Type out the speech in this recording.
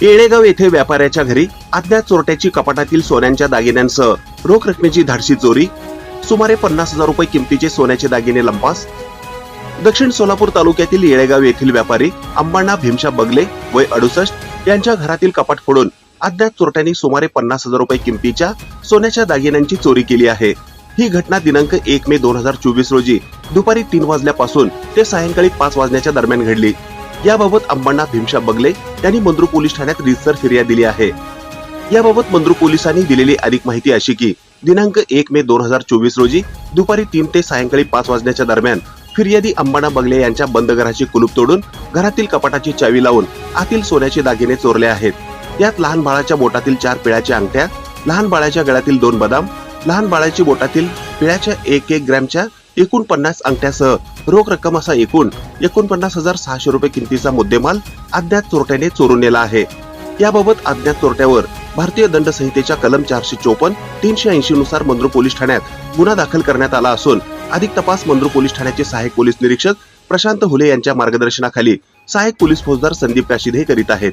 येळेगाव येथे व्यापाऱ्याच्या घरी अज्ञात चोरट्याची कपाटातील सोन्यांच्या दागिन्यांसह रोख रकमेची धाडसी चोरी सुमारे पन्नास हजार रुपये किमतीचे सोन्याचे दागिने लंपास. दक्षिण सोलापूर तालुक्यातील येळेगाव येथील व्यापारी अंबाणा भीमशा बगले वय अडुसष्ट यांच्या घरातील कपाट फोडून अज्ञात चोरट्यांनी सुमारे पन्नास हजार रुपये किमतीच्या सोन्याच्या दागिन्यांची चोरी केली आहे. ही घटना दिनांक एक मे दोन हजार चोवीस रोजी दुपारी तीन वाजल्यापासून ते सायंकाळी पाच वाजण्याच्या दरम्यान घडली. याबाबत अंबांना भीमशा बगले यांनी मंद्रू पोलीस ठाण्यात रितसर फिर्याद दिली आहे. याबाबत मंद्रू पोलिसांनी दिलेली अधिक माहिती अशी की दिनांक एक मे दोन हजार चोवीस रोजी दुपारी तीन ते सायंकाळी पाच वाजण्याच्या दरम्यान फिर्यादी अंबाना बगले यांच्या बंद घराची कुलूप तोडून घरातील कपाटाची चावी लावून आतील सोन्याचे दागिने चोरले आहेत. यात लहान बाळाच्या बोटातील चार पिळ्याच्या अंगठ्या लहान बाळाच्या गळ्यातील दोन बदाम लहान बाळाची बोटातील पिळ्याच्या एक एक ग्रॅमच्या एकूण पन्नास अंगठ्यासह रोख रक्कम असा एकूण एकोणपन्नास हजार सहाशे रुपये किमतीचा मुद्देमाल अज्ञात चोरट्याने चोरून नेला आहे. याबाबत अज्ञात चोरट्यावर भारतीय दंड संहितेच्या कलम चारशे चोपन्न तीनशे ऐंशी नुसार मंद्रू पोलीस ठाण्यात गुन्हा दाखल करण्यात आला असून अधिक तपास मंद्रू पोलीस ठाण्याचे सहाय्यक पोलीस निरीक्षक प्रशांत हुले यांच्या मार्गदर्शनाखाली सहाय्यक पोलीस फौजदार संदीप काशिदे करीत आहेत.